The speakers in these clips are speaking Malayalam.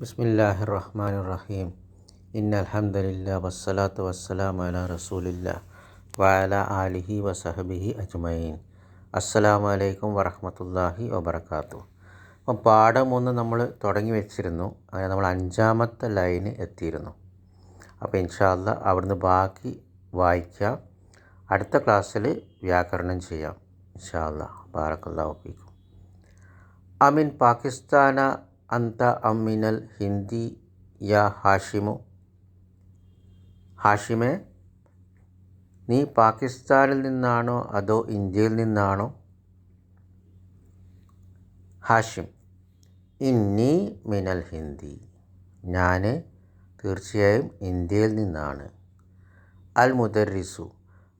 ബിസ്മില്ലാഹി റഹ്മാൻ റഹീം ഇന്ന അൽഹംദുലില്ലാ വസ്സലാത്തു വസ്സലാമു അലാ റസൂലില്ല വഅല ആലിഹി വസഹബിഹി അജ്മഈൻ. അസ്സലാമു അലൈക്കും വറഹ്മത്തുള്ളാഹി വബർക്കാത്തു അപ്പം പാഠം ഒന്ന് നമ്മൾ തുടങ്ങി വെച്ചിരുന്നു. അങ്ങനെ നമ്മൾ അഞ്ചാമത്തെ ലൈന് എത്തിയിരുന്നു. അപ്പോൾ ഇൻഷാല്ല അവിടുന്ന് ബാക്കി വായിക്കാം. അടുത്ത ക്ലാസ്സിൽ വ്യാകരണം ചെയ്യാം. ഇൻഷാല്ല ബാറക്കല്ലാ ഒപ്പിക്കും അമിൻ പാകിസ്ഥാന അന്ത അമ്മിനൽ ഹിന്ദി യാ ഹാഷിമു. ഹാഷിമേ നീ പാകിസ്ഥാനിൽ നിന്നാണോ അതോ ഇന്ത്യയിൽ നിന്നാണോ? ഹാഷിം ഇന്നി മിനൽ ഹിന്ദി. ഞാൻ തീർച്ചയായും ഇന്ത്യയിൽ നിന്നാണ്. അൽ മുദരിസു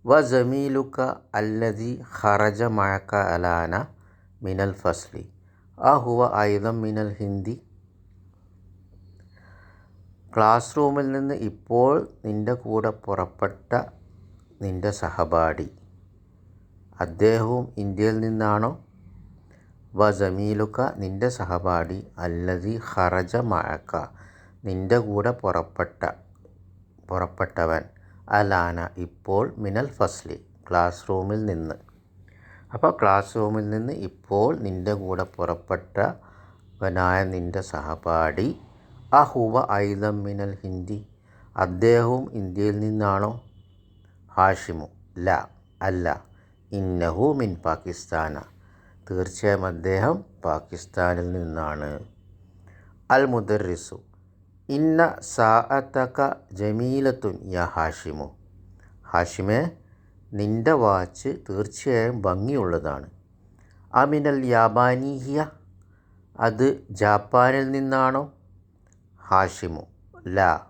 വ ജമീലുക്ക അല്ലതി ഖറജ മഴക്ക അലാന മിനൽ ഫസ്ലി. ഹുവ ആയുധം മിനൽ ഹിന്ദി. ക്ലാസ് റൂമിൽ നിന്ന് ഇപ്പോൾ നിന്റെ കൂടെ പുറപ്പെട്ട നിന്റെ സഹപാഠി. അദ്ദേഹവും ഇന്ത്യയിൽ നിന്നാണോ? വ ജമീലുക്ക നിന്റെ സഹപാഠി. അല്ലതി ഹറജ മഴക്ക നിന്റെ കൂടെ പുറപ്പെട്ട പുറപ്പെട്ടവൻ. അലാന ഇപ്പോൾ മിനൽ ഫസ്ലി ക്ലാസ് റൂമിൽ നിന്ന്. അപ്പോൾ ക്ലാസ് റൂമിൽ നിന്ന് ഇപ്പോൾ നിന്റെ കൂടെ പുറപ്പെട്ടവനായ നിന്റെ സഹപാഠി അഹുവ ഐദം മിനൽ ഹിന്ദി. അദ്ദേഹവും ഇന്ത്യയിൽ നിന്നാണോ? ഹാഷിമു. ല. അല്ല. ഇന്നഹു മിൻ പാകിസ്ഥാന. തീർച്ചയായും അദ്ദേഹം പാകിസ്ഥാനിൽ നിന്നാണ്. അൽ മുദറിസു ഇന്ന സാഅത്തക ജമീലത്തുൻ യ ഹാഷിമു. ഹാഷിമെ നിന്റെ വാച്ച് തീർച്ചയായും ഭംഗിയുള്ളതാണ്. അമിനൽ യാബാനീഹിയ അത് ജാപ്പാനിൽ നിന്നാണോ? ഹാഷിമു ല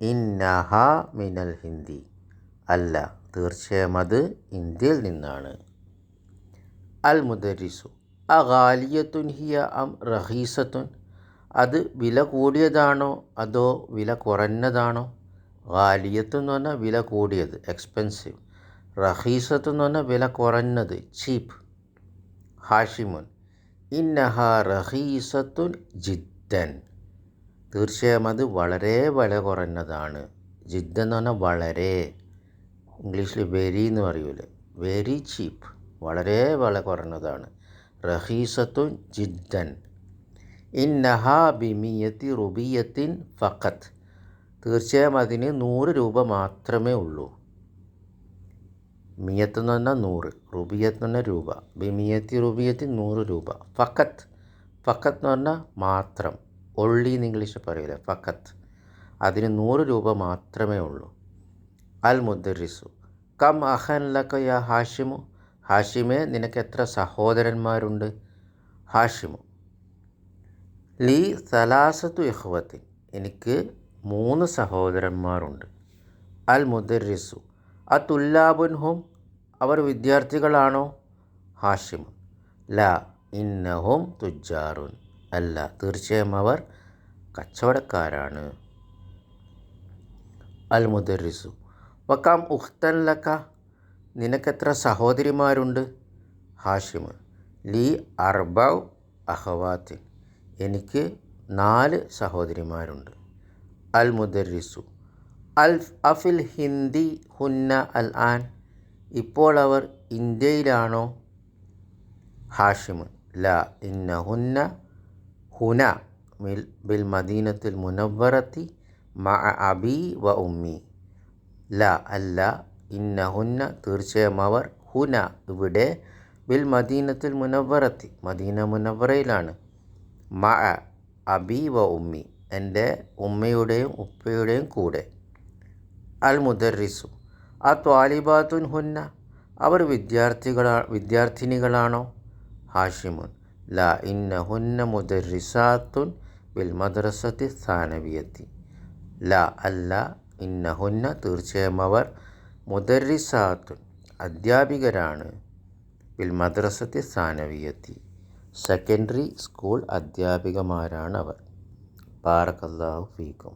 ഇന്നഹ മിനൽ ഹിന്ദി. അല്ല തീർച്ചയായും അത് ഇന്ത്യയിൽ നിന്നാണ്. അൽ മുദരിസു അഗാലിയത്തുൻ ഹിയ അം റഹീസത്തുൻ അത് വില കൂടിയതാണോ അതോ വില കുറഞ്ഞതാണോ? ഗാലിയത്ത് എന്ന് പറഞ്ഞാൽ വില കൂടിയത് എക്സ്പെൻസീവ് റഹീസത്ത് എന്ന് പറഞ്ഞാൽ വില കുറഞ്ഞത് ചീപ്പ്. ഹാഷിമുൻ ഇന്നഹ റഹീസത്തുൻ ജിദ്ദൻ. തീർച്ചയായും അത് വളരെ വില കുറഞ്ഞതാണ്. ജിദ്ദൻ എന്ന് പറഞ്ഞാൽ വളരെ ഇംഗ്ലീഷിൽ വെരി എന്ന് പറയൂലേ വെരി ചീപ്പ് വളരെ വില കുറഞ്ഞതാണ്. റഹീസത്തുൻ ജിദ്ദൻ. ഇന്നഹ ബിമിയത്തി റുബിയത്തിൻ ഫഖത്ത്. തീർച്ചയായും അതിന് നൂറ് രൂപ മാത്രമേ ഉള്ളൂ. മിയത്ത് എന്ന് പറഞ്ഞാൽ നൂറ് റുബിയത്ത് എന്ന് പറഞ്ഞാൽ രൂപ. ബിമിയത്തി റുബിയത്തി നൂറ് രൂപ. ഫക്കത്ത്. ഫക്കത്ത് എന്ന് പറഞ്ഞാൽ മാത്രം. ഒള്ളി എന്ന് ഇംഗ്ലീഷ് പറയില്ല ഫക്കത്ത്. അതിന് നൂറ് രൂപ മാത്രമേ ഉള്ളൂ. അൽ മുദ്രിസു കം അഹൻ ലക്ക യാ ഹാഷിമു. ഹാഷിമെ നിനക്ക് എത്ര സഹോദരന്മാരുണ്ട്? ഹാഷിമു. ലീ സലാസത്തു ഇഹ്വത്തിൻ എനിക്ക് മൂന്ന് സഹോദരന്മാരുണ്ട്. അൽ മുദരിസു ആ തുല്ലാബുൻ ഹും അവർ വിദ്യാർത്ഥികളാണോ? ഹാഷിം. ല ഇന്നഹും തുജാറുൻ അല്ല തീർച്ചയായും അവർ കച്ചവടക്കാരാണ്. അൽ മുദരിസു വക്കാം ഉഖ്തൻ ലക്ക നിനക്കെത്ര സഹോദരിമാരുണ്ട്? ഹാഷിം. ലീ അർബൗ അഹവാത്തിൻ. എനിക്ക് നാല് സഹോദരിമാരുണ്ട്. അൽ മുദരിസു അഫിൽ ഹിന്ദി ഹുന്ന അൽ ആൻ. ഇപ്പോൾ അവർ ഇന്ത്യയിലാണോ? ഹാഷിമ്. ല ഇന്ന ഹുന്ന ഹുന മിൽ ബിൽ മദീനത്തിൽ മുനവറത്തി മ അബി വ ഉമ്മി. ല അല്ല ഇന്ന ഹുന്ന തീർച്ചയായും അവർ ഹുന ഇവിടെ ബിൽ മദീനത്തിൽ മുനവറത്തി മദീന മുനവറയിലാണ് മ അബി വ ഉമ്മി എന്റെ ഉമ്മയുടെയും ഉപ്പയുടെയും കൂടെ. അൽ മുദറിസു ആ ത്വാലിബാത്തുൻ ഹുന്ന അവർ വിദ്യാർത്ഥികളാ വിദ്യാർത്ഥിനികളാണോ? ഹാഷിമുൻ ല ഇന്ന ഹുന്ന മുദറിസാത്തുൻ ബിൽ മദ്രസത്തി സ്ഥാനവിയത്തി ല അല്ല ഇന്ന ഹുന്ന തീർച്ചയായും അവർ മുദറിസാത്തുൻ അധ്യാപികരാണ് ബിൽ മദ്രസത്തി സ്ഥാനവിയത്തി സെക്കൻഡറി സ്കൂൾ അധ്യാപികമാരാണ് അവർ ബാറക്കല്ലാഹു ഫീക്കും.